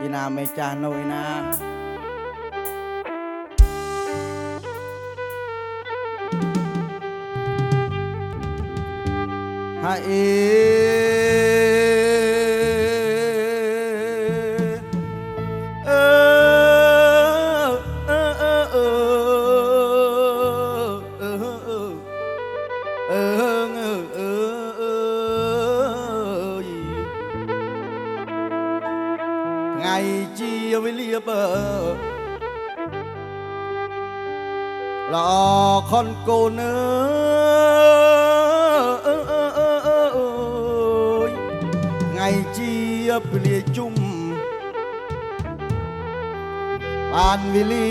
អ៊ីណាមេចាស់ ខនកូនអើអើអើអើអើអើយថ្ងៃជាវេលាជុំបានវេលា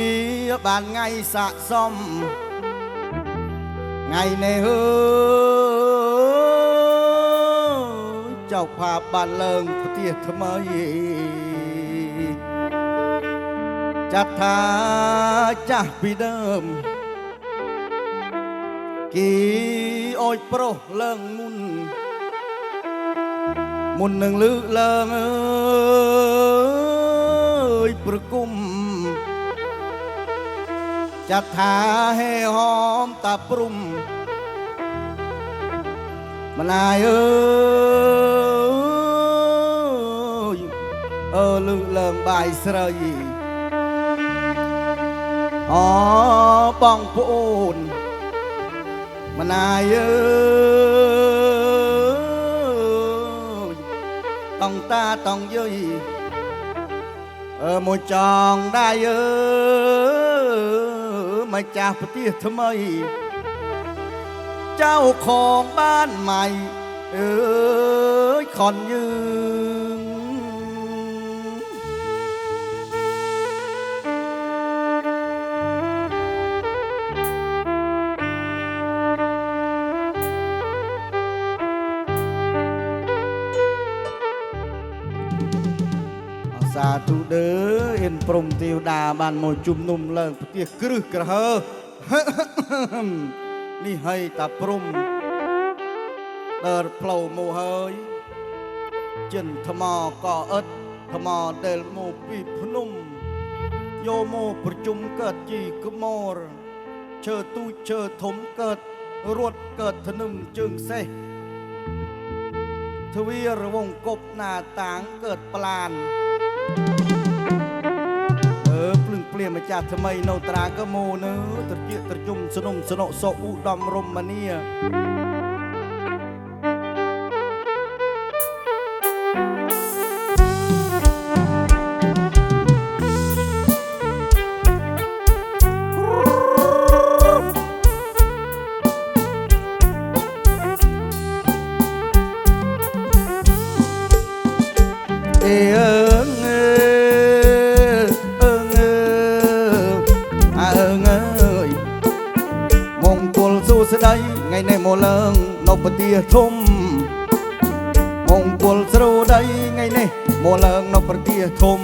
បានថ្ងៃស័កសមថ្ងៃនេះអើយចៅផាបានឡើងផ្ទះថ្មីចាត់ថាចាស់ពីដើម គីអោយប្រុសឡើងមុន មុននឹងលឺឡើងអើយប្រគុំចាត់ថាហេហោមតាព្រំម្នាយអើយអើលឺឡើងបាយស្រីអូបងប្អូន มานายเอยต้องตาต้องย่อยเออมจองได้เออมาจากประเทศทำไม เจ้าของบ้านใหม่ เออคอนยืน ព្រំទេវតាបានមកជុំនុំឡើងផ្ទះគ្រឹះក្រហើនេះហើយតាព្រំដើរផ្លូវមកហើយចិនថ្មក៏អឹតថ្មដែលមកពីភ្នំយកមកប្រជុំកើតជីក្មរឈើទូចឈើធំកើតរត់កើតធ្នឹមជើងសេះទ្វារវងកប់ណាតាងកើតប្លាន thank you ភ្លឹងភ្លាម្ចាស់ថ្មីនៅត្រាកមោនៅត្រជាត្រជុំស្នុំស្នុកសក់ឧត្តមរមនីអេអើងអើអើ ថ្ងៃនេះមកឡើងនៅប្រទេសធំមង្គលស្រូដីថ្ងៃនេះមកឡើងនៅប្រទេសធំ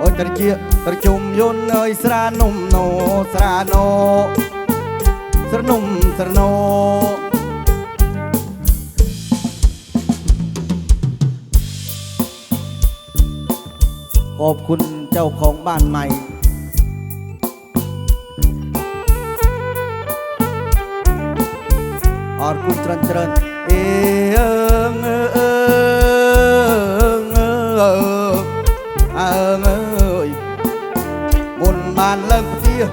អូយត្រជាត្រជុំយន្តអើយស្រានំណោស្រាណោស្រនំស្រណោ ขอบคุณเจ้าของบ้านใหม่ គុំច្រើនច្រើនអេអងអងអងអងអើយមុនបានឡើងផ្ទះ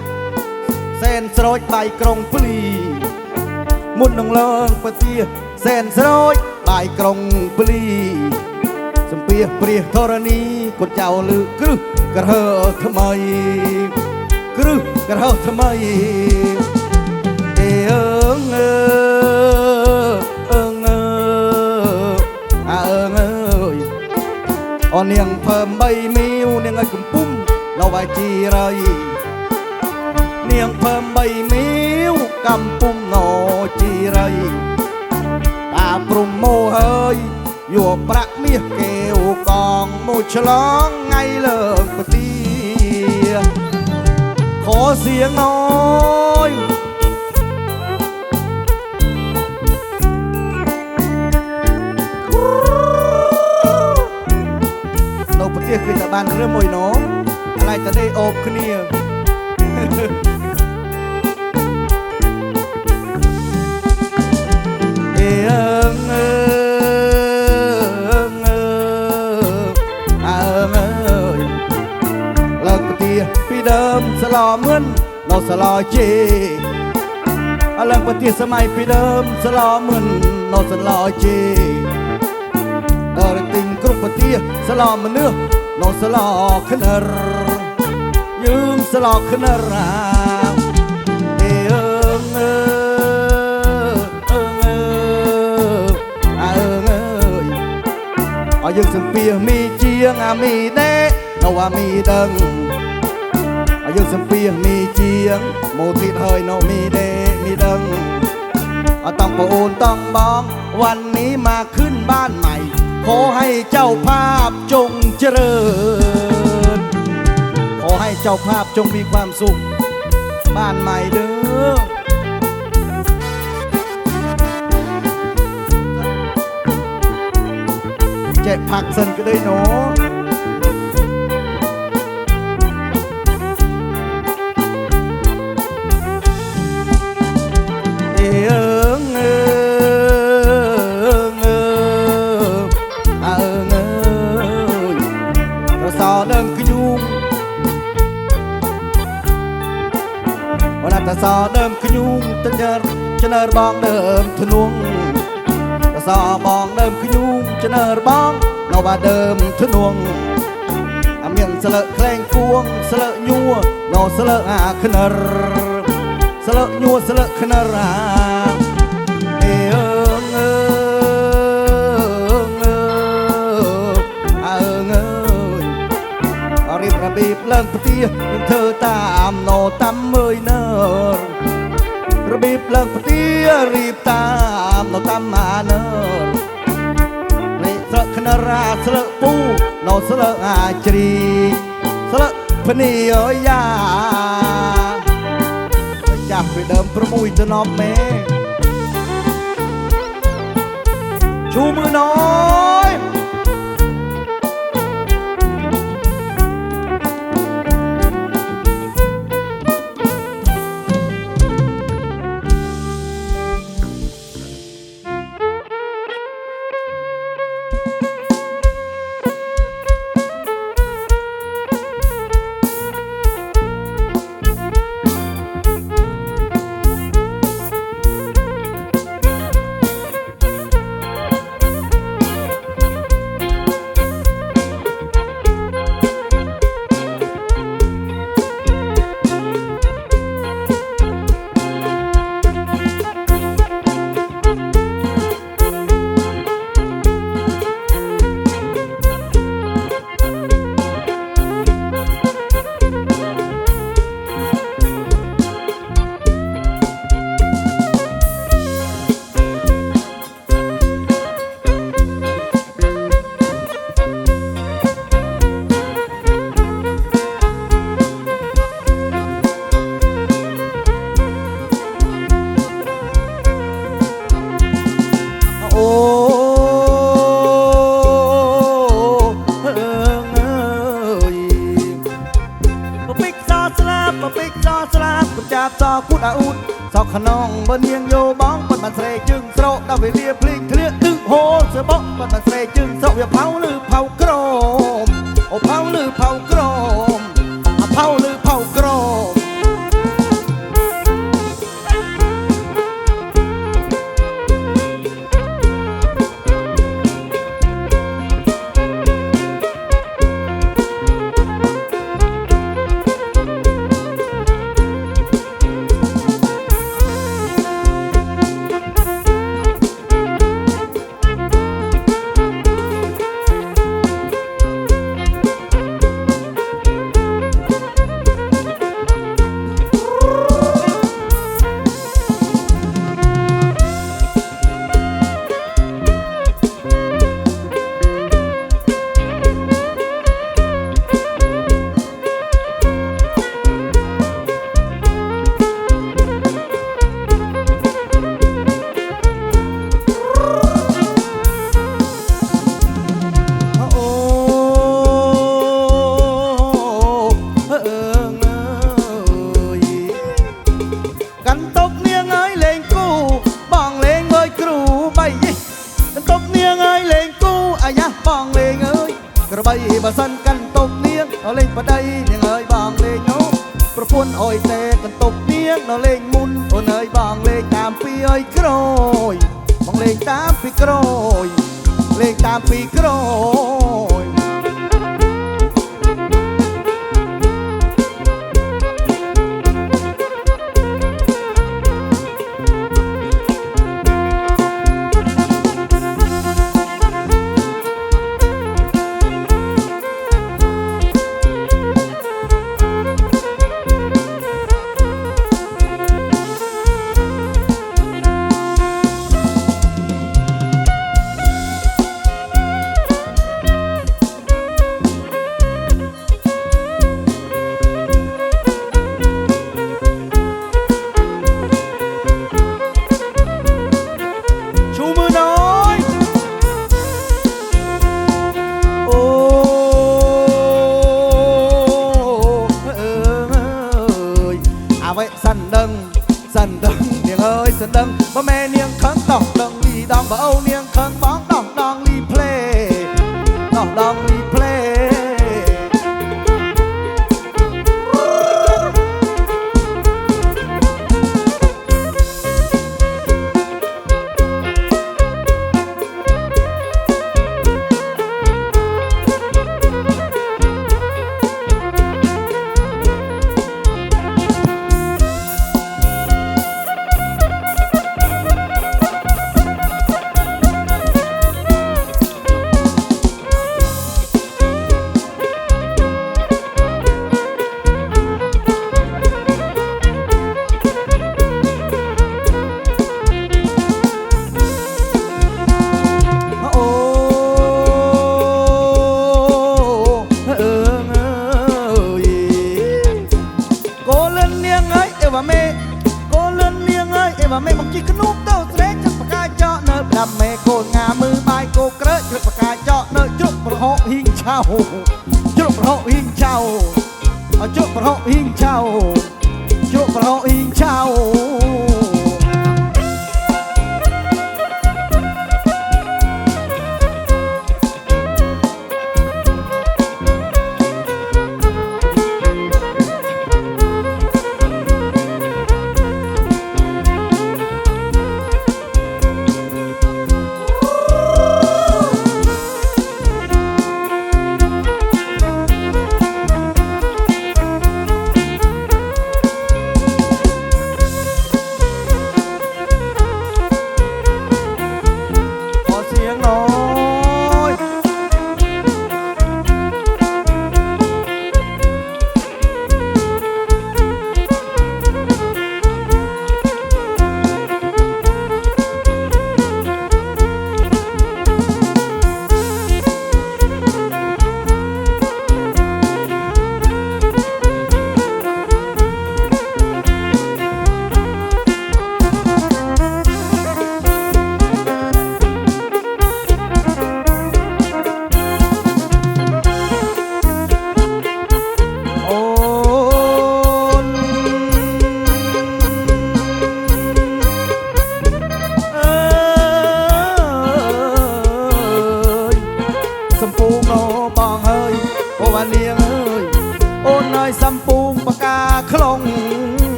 សែនស្រោចដៃក្រុងភ្លី មុននឹងឡើងផ្ទះសែនស្រោចដៃក្រុងភ្លីសំពះព្រះធរណីគុណចៅលឺគ្រឹះក្រហើថ្មីគ្រឹះក្រហើថ្មីអេអងអើ ក៏នាងភើមបីមីវនាងឲ្យកំពុំលវជីរៃនាងភើមបីមីវកំពុំណោជីរៃតាព្រំម៉ូហើយយកប្រាក់មាសគេវកងមួយឆ្លងថ្ងៃលើកពទាខោសៀងអើយ ជាគឺតបានគ្រឿងមួយណូឡាយតដេអូបគ្នា ពីដើមស្លោមឿនដល់ស្លោជេអលឹងប្រទេសសម័យពីដើមស្លោមឿនដល់ស្លោជេដល់ទិញគ្រប់ប្រទេសស្លោមនុស្ស នៅស្លោខ្នើយើងស្លោខ្នើរា អេអើងអើអើងអើអើងអើយឲ្យយើងសំពីមីជាងអាមីដេនៅអាមីដឹងឲ្យយើងសំពីមីជាងមកទៀតហើយនៅមីដេមីដឹងអត់ต้องប្អូនต้องបងวันนี้มาขึ้นบ้านใหม่ ขอให้เจ้าภาพจงเจริญ ขอให้เจ้าภาพจงมีความสุข บ้านใหม่เด้อแจกผักเสินก็ได้หนูเอ ទឹកញើរឆ្នើរបងដើមធ្នួងតសបងដើមខ្ញុំឆ្នើរបងនៅបាដើមធ្នួងអមានស្លើកខ្លែងគួងស្លើកញួរនៅស្លើកអាខ្នើរស្លើកញួរស្លើកខ្នើរអាអេអើងអើងអើអើងអើយរៀបរបៀបឡើងផ្ទះយើងធ្វើតាមណូតាមមើយនើ របៀបលើកផ្ទារៀបតាមនៅតាមអានើនេះស្លឹកខ្នរាស្លឹកពូនៅស្លឹកអាជ្រីស្លឹកភ្នីអើយយ៉ាចាស់ពីដើម6ទំនប់មេជូមឺណយ សគូតអាអ៊ូតសោកខ្នងបើនាងយោបងបាត់បានស្រែកជើងស្រោដល់វេលាភ្លេងធ្លាក់ទឹកហូរសបកបាត់បានស្រែកជើងស្រោវាផៅឬផៅ លេងតា เมบ่แม่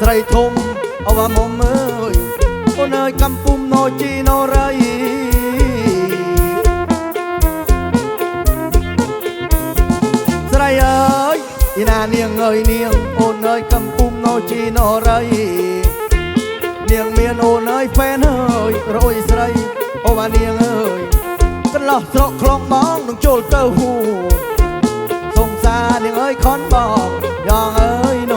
ស្រីធំអវមុំអើយអូនអើយកំពុំណូជីណូរៃស្រីអើយទីណានាងអើយនាងអូនអើយកំពុំណូជីណូរៃនាងមានអូនអើយហ្វេនអើយរយស្រីអូបានាងអើយកន្លោះស្រកខ្លងបងនឹងចូលទៅហ៊ូសងសារនាងអើយខនបងយ៉ាងអើយ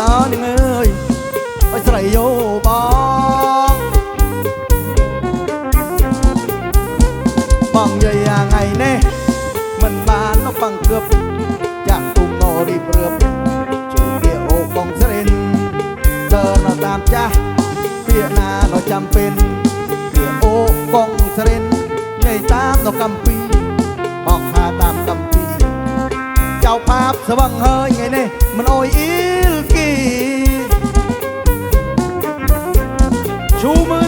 ลาหนึ่งเอ้ยไปใส่โยบองบองใหญ่ยังไงเน่มันบานนกฟังเกือบอยากตุ้มโนอรีเปลือบจูเดียวบองเซรินเดิเราตามจ้าเปียนาเราจำเป็นเปียวอบองเซรินใหญ่ตามเรากำปีบอกหาตามกำปีเจ้าภาพสว่างเฮยไงเน่มันโอยอี លណយ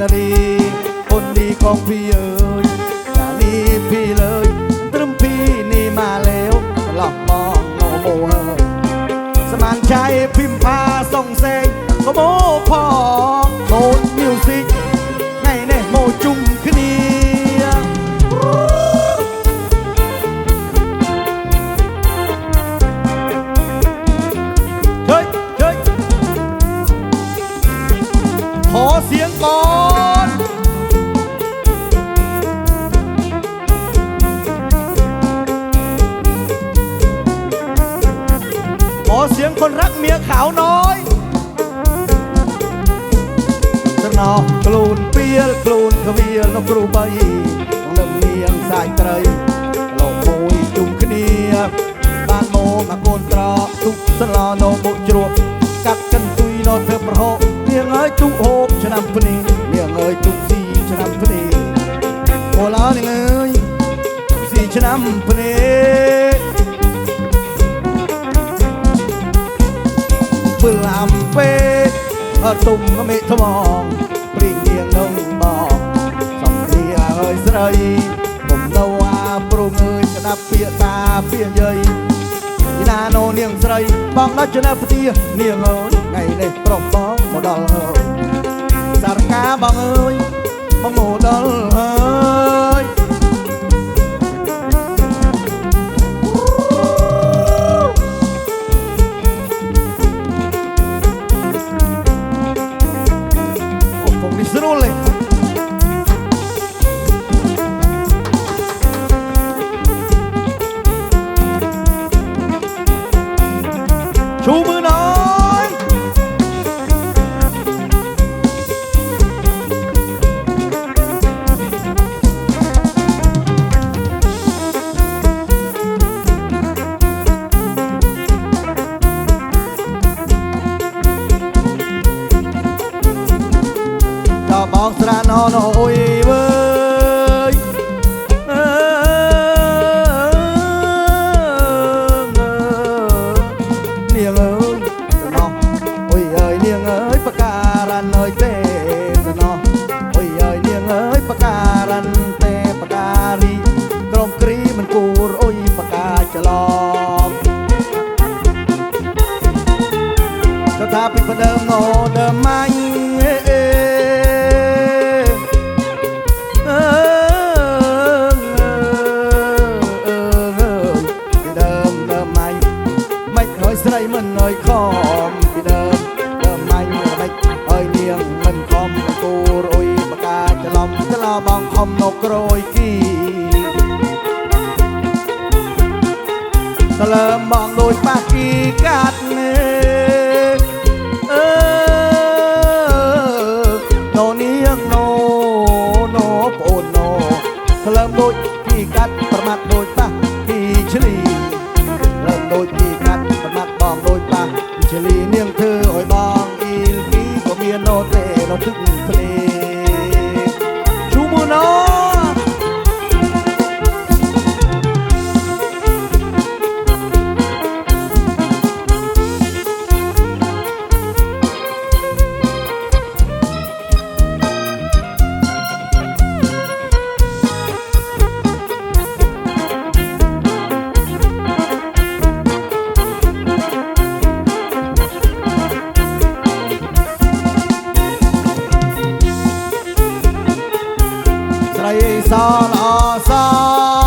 นาดีคนดีของพี่เอ๋ยอย่าลีพี่เลยตรึมพี่นี่มาแล้วหลับมองโมโมเฮยสมานใจพิมพาส่งเซงโมโมพ่อ ជ្រក់កាត់កិនទុយណោធ្វើប្រហោនាងអើយទុកហូបឆ្នាំភ្នេះនាងអើយទុកស៊ីឆ្នាំភ្នេះអូឡានាងអើយស៊ីឆ្នាំភ្នេះពើអំពេអត់ទុំមេថ្មងព្រីងនាងនងបងសំគ្រាអើយស្រីពុំនៅអាព្រងអើយស្ដាប់ពាក្យតាពាក្យយាយពី ណាណូនាងស្រី បងដល់ចំណាប់ផ្ទះនាងអើយថ្ងៃនេះប្រុសបងមកដល់ហើយសារកាបងអើយបងមកដល់ ដូច ស្រី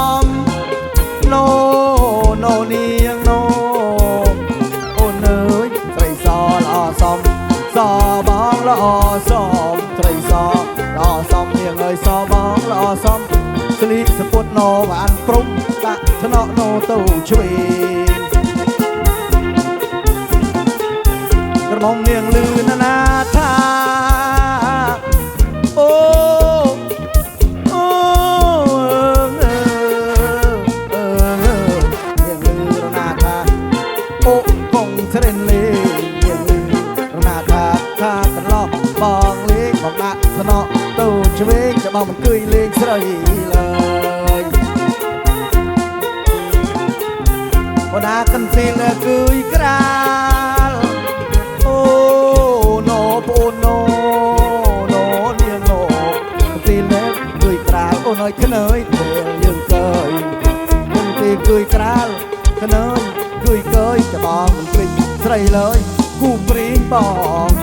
លេងស្រីឡើយបដាកន្ទេលគួយក្រាលអូណូប្អូនណូណូនាងណូទីលេគួយក្រាលអូនអើយខ្នើយពេលយើងកើយនឹងទីគួយក្រាលខ្នើយគួយកើយចាំបងមិនព្រិចស្រីឡើយគូព្រីងបង